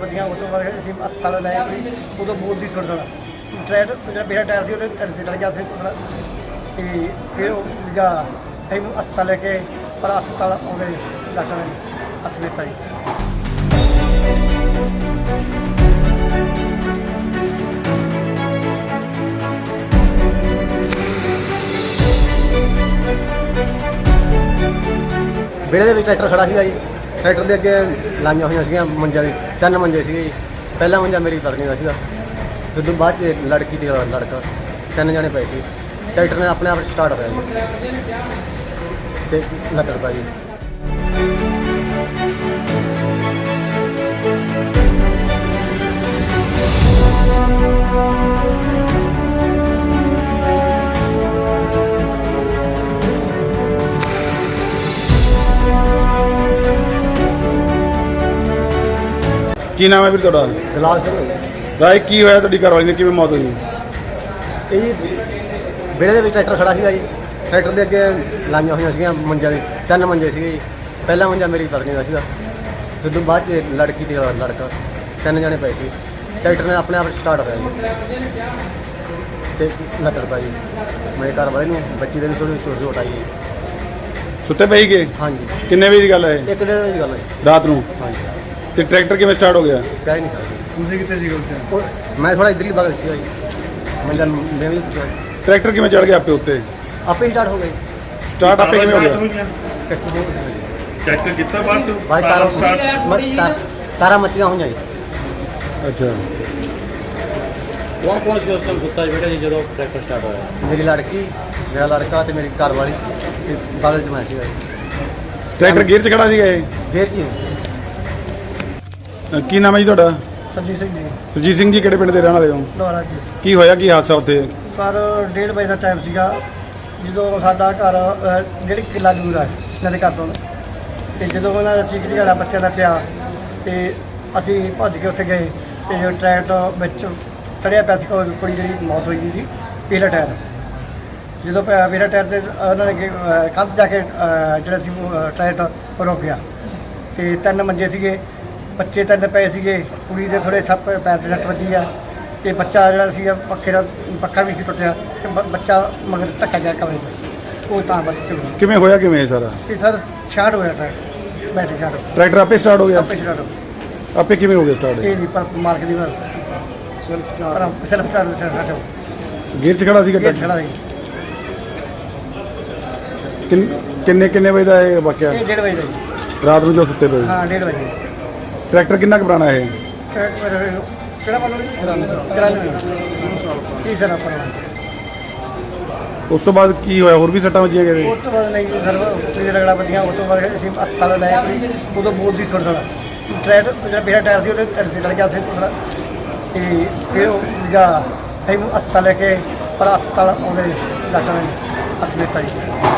ਵੱਜੀਆਂ, ਉਸ ਤੋਂ ਬਾਅਦ ਅਸੀਂ ਹਸਪਤਾਲ ਲੈ ਗਏ ਉਦੋਂ ਬੋਲ ਦੀ ਛੁੱਟ ਜਾਣਾ ਟਾਇਰ ਜਿਹੜਾ ਮੇਰਾ ਟਾਇਰ ਸੀ, ਉਹਦੇ ਟਾਇਰ ਚੜ ਗਿਆ ਸੀ ਤੇ ਫਿਰ ਉਹ ਜਾ ਅਸੀਂ ਹਸਪਤਾਲ ਲੈ ਕੇ ਪਰ ਹਸਪਤਾਲ ਆਉਂਦੇ ਡਾਕਟਰ ਨੇ ਹੱਥ ਦਿੱਤਾ ਜੀ। ਵਿਹੜੇ ਦੇ ਵਿੱਚ ਟਰੈਕਟਰ ਖੜਾ ਸੀਗਾ ਜੀ। ਟਰੈਕਟਰ ਦੇ ਅੱਗੇ ਲਾਈਆਂ ਹੋਈਆਂ ਸੀਗੀਆਂ ਮੰਜਾ ਦੇ, ਤਿੰਨ ਮੰਜੇ ਸੀਗੇ ਜੀ। ਪਹਿਲਾ ਮੰਜਾ ਮੇਰੀ ਪਤਨੀ ਦਾ ਸੀਗਾ। ਫਿਰ ਤੋਂ ਬਾਅਦ 'ਚ ਇੱਕ ਲੜਕੀ ਤੇ ਲੜਕਾ, ਤਿੰਨ ਜਣੇ ਪਏ ਸੀ। ਟਰੈਕਟਰ ਨੇ ਆਪਣੇ ਆਪ ਸਟਾਰਟ ਹੋਇਆ ਜੀ। ਤੇ ਲੱਕੜ ਪਾ ਜੀ। ਕੀ ਨਾਮ ਹੈ ਵੀਰ ਤੁਹਾਡਾ? ਗਲਾਸ ਸਿੰਘ। ਰਾਏ ਕੀ ਹੋਇਆ ਤੁਹਾਡੀ ਘਰਵਾਲੀ ਨੇ ਕਿਵੇਂ ਮੌਤ ਹੋਈ? ਇਹ ਜੀ ਵਿਹੜੇ ਦੇ ਵਿੱਚ ਟਰੈਕਟਰ ਖੜਾ ਸੀਗਾ ਜੀ। ਟਰੈਕਟਰ ਦੇ ਅੱਗੇ ਲਾਈਆਂ ਹੋਈਆਂ ਸੀਗੀਆਂ ਮੰਜਾ ਦੇ ਤਿੰਨ ਮੰਜੇ ਸੀਗੇ ਜੀ। ਪਹਿਲਾ ਮੰਜਾ ਮੇਰੀ ਪਤਨੀ ਦਾ ਸੀਗਾ। ਫਿਰ ਤੋਂ ਬਾਅਦ 'ਚ ਲੜਕੀ ਤੇ ਲੜਕਾ। ਤਿੰਨ ਜਣੇ ਪਏ ਸੀ। ਟਰੈਕਟਰ ਨੇ ਆਪਣੇ ਆਪ ਸਟਾਰਟ ਹੋਇਆ ਜੀ। ਤੇ ਲੱਕੜ ਪਾ ਜੀ। ਮੇਰੇ ਘਰ ਵਾਲੇ ਨੂੰ ਬੱਚੀ ਦੇ ਵੀ ਥੋੜੀ ਚੋਟ ਚੋਟ ਆਈ ਜੀ। ਸੁੱਤੇ ਪਈ ਗਏ ਹਾਂਜੀ। ਕਿੰਨੇ ਵਜੇ ਦੀ ਗੱਲ ਹੈ ਇਹ? ਇੱਕ ਡੇਢ ਵਜੇ ਦੀ ਗੱਲ ਹੈ ਜੀ। ਰਾਤ ਨੂੰ? ਹਾਂਜੀ। ਤੇ ਟਰੈਕਟਰ ਕਿਵੇਂ ਸਟਾਰਟ ਹੋ ਗਿਆ? ਕਹਿ ਨਹੀਂ ਸਕਦੇ ਤੁਸੀਂ ਕਿੱਥੇ ਸੀ ਉਸ ਉਹ ਮੈਂ ਥੋੜਾ ਇਧਰਲੀ ਬਗਲ ਸੀ ਜੀ। ਮੰਜਾ ਮੈਂ ਵੀ ਟਰੈਕਟਰ ਕਿਵੇਂ ਚੜ ਗਿਆ ਆਪੇ ਉੱਤੇ? ਆਪੇ ਹੀ ਸਟਾਰਟ ਹੋ ਗਈ ਸਟਾਰਟ ਆਪੇ ਕਿਵੇਂ ਹੋ ਗਿਆ? ਚੈੱਕ ਕੀਤਾ ਬਾਅਦ ਤੋਂ ਬਾਈ ਤਾਰਾ ਸਟਾਰਟ ਮ- ਤਾਰ- ਮੱਚੀਆਂ ਹੋਈਆਂ ਜੀ। ਅੱਛਾ। ਕੌਣ ਕੌਣ ਸੀ ਉਸ ਟਾਈਮ ਸੁੱਤਾ ਸੀ ਬੇਟਾ ਜੀ ਜਦੋਂ ਟਰੈਕਟਰ ਸਟਾਰਟ ਹੋਇਆ? ਮੇਰੀ ਲੜਕੀ ਮੇਰਾ ਲੜਕਾ ਤੇ ਮੇਰੀ ਘਰ ਵਾਲੀ ਤੇ ਬਗਲ ਚ ਮੈਂ ਸੀਗਾ ਜੀ। ਟਰੈਕਟਰ ਗੇਅਰ 'ਚ ਖੜਾ ਸੀਗਾ ਇਹ? ਫੇਰ ਜੀ ਅ, ਕੀ ਨਾਮ ਹੈ ਜੀ ਤੁਹਾਡਾ? ਸੰਜੀਤ ਸਿੰਘ ਜੀ। ਸੁਰਜੀਤ ਸਿੰਘ ਜੀ ਕਿਹੜੇ ਪਿੰਡ ਦੇ ਰਹਿਣ ਵਾਲੇ ਹੋ? ਦੁਆਰਾ ਜੀ। ਕੀ ਹੋਇਆ ਕੀ ਹਾਦਸਾ ਉੱਥੇ? ਸਰ ਡੇਢ ਵਜੇ ਦਾ ਟਾਈਮ ਸੀਗਾ। ਜਦੋਂ ਸਾਡਾ ਘਰ ਅਹ, ਡੇਢ ਕਿੱਲਾ ਦੂਰ ਆ ਇਹਨਾਂ ਦੇ ਘਰ ਤੋਂ। ਤੇ ਜਦੋਂ ਉਹਨਾਂ ਦਾ ਚੀਕ ਬੱਚਿਆਂ ਦਾ ਪਿਆ ਤੇ ਅਸੀਂ ਭੱਜ ਕੇ ਉੱਥੇ ਗਏ। ਤੇ ਜੋ ਟਰੈਕਟਰ ਵਿੱਚ ਚੜਿਆ ਪਿਆ ਸੀ ਉਹ ਕੁੜੀ ਜਿਹੜੀ ਮੌਤ ਹੋਈ ਸੀ ਪਹਿਲਾ ਟਾਇਰ। ਜਦੋਂ ਮੇਰਾ ਟਾਇਰ ਤੇ ਉਹਨਾਂ ਨੇ ਕੱਲ ਜਾ ਕੇ ਅਹ, ਜਿਹੜਾ ਸੀ ਉਹ, ਅਹ, ਟਰੈਕਟਰ ਰੁਕ ਗਿਆ ਤੇ ਤਿੰਨ ਮੰਜੇ ਸੀਗੇ। ਬੱਚੇ ਤਿੰਨ ਪਏ ਸੀਗੇ ਕੁੜੀ ਦੇ ਥੋੜੇ ਛੱਪ ਪੈਰ ਤੇ ਸੱਟ ਵੱਜੀ ਆ ਤੇ ਬੱਚਾ ਜਿਹੜਾ ਸੀਗਾ ਪੱਖੇ ਦਾ ਪੱਖਾ ਵੀ ਸੀ ਟੁੱਟਿਆ ਤੇ ਬ- ਬੱਚਾ ਮਗਰ ਧੱਕਾ ਜਾ ਕਮਰੇ 'ਚ ਉਹ ਤਾਂ ਬੱਚੇ ਨੂੰ ਕਿਵੇਂ ਹੋਇਆ ਕਿਵੇਂ ਇਹ ਸਾਰਾ? ਤੇ ਸਰ ਛਾੜ ਹੋਇਆ ਟਰੈਕਟਰ ਬੈਟਰੀ ਛਾੜ ਟਰੈਕਟਰ ਆਪੇ ਸਟਾਰਟ ਹੋ ਗਿਆ? ਆਪੇ ਛਾੜ ਹੋ ਆਪੇ ਕਿਵੇਂ ਹੋ ਗਿਆ ਸਟਾਰਟ? ਇਹ ਨਹੀਂ ਪਰ ਮਾਰਕ ਦੀ ਵਾਰ ਸੈਲਫ ਸੈਲਫ ਸਟਾਰਟ ਗੇਅਰ 'ਚ ਖੜਾ ਸੀਗਾ ਇਹ ਟਰੈਕਟਰ? ਖੜਾ ਸੀ। ਕਿੰਨ- ਕਿੰਨੇ ਕਿੰਨੇ ਵਜੇ ਦਾ ਇਹ ਵਾਕਿਆ? ਇਹ ਡੇਢ ਵਜੇ ਦਾ ਜੀ। ਰਾਤ ਨੂੰ ਜੋ ਸੁੱਤੇ ਪਏ ਹਾਂ ਡੇਢ ਵਜੇ। ਟਰੈਕਟਰ ਕਿੰਨਾ ਕੁ ਪੁਰਾਣਾ ਇਹ? ਕਿਹੜਾ ਮਤਲਬ ਕਰਾਣੇ ਕੀ ਸਰ ਆਪਾਂ ਉਸ ਤੋਂ ਬਾਅਦ ਕੀ ਹੋਇਆ? ਹੋਰ ਵੀ ਸੱਟਾਂ ਵੱਜੀਆਂ ਗਏ ਉਸ ਤੋਂ ਬਾਅਦ ਨਹੀਂ ਸਰ ਫਿਰ ਰਗੜਾ ਵੱਜੀਆਂ, ਉਸ ਤੋਂ ਬਾਅਦ ਅਸੀਂ ਹਸਪਤਾਲ ਲੈ ਗਏ ਉਦੋਂ ਬੋਲ ਦੀ ਛੁੱਟ ਜਾਣਾ ਟਾਇਰ ਜਿਹੜਾ ਮੇਰਾ ਟਾਇਰ ਸੀ, ਉਹਦੇ ਟਾਇਰ ਤੇ ਗਿਆ ਸੀ ਉਹਦਾ। ਤੇ ਫਿਰ ਉਹ ਜਾ, ਅਸੀਂ ਹਸਪਤਾਲ ਲੈ ਕੇ, ਪਰ ਹਸਪਤਾਲ ਆਉਂਦੇ, ਡਾਕਟਰ ਨੇ ਹੱਥ ਦਿੱਤਾ ਜੀ।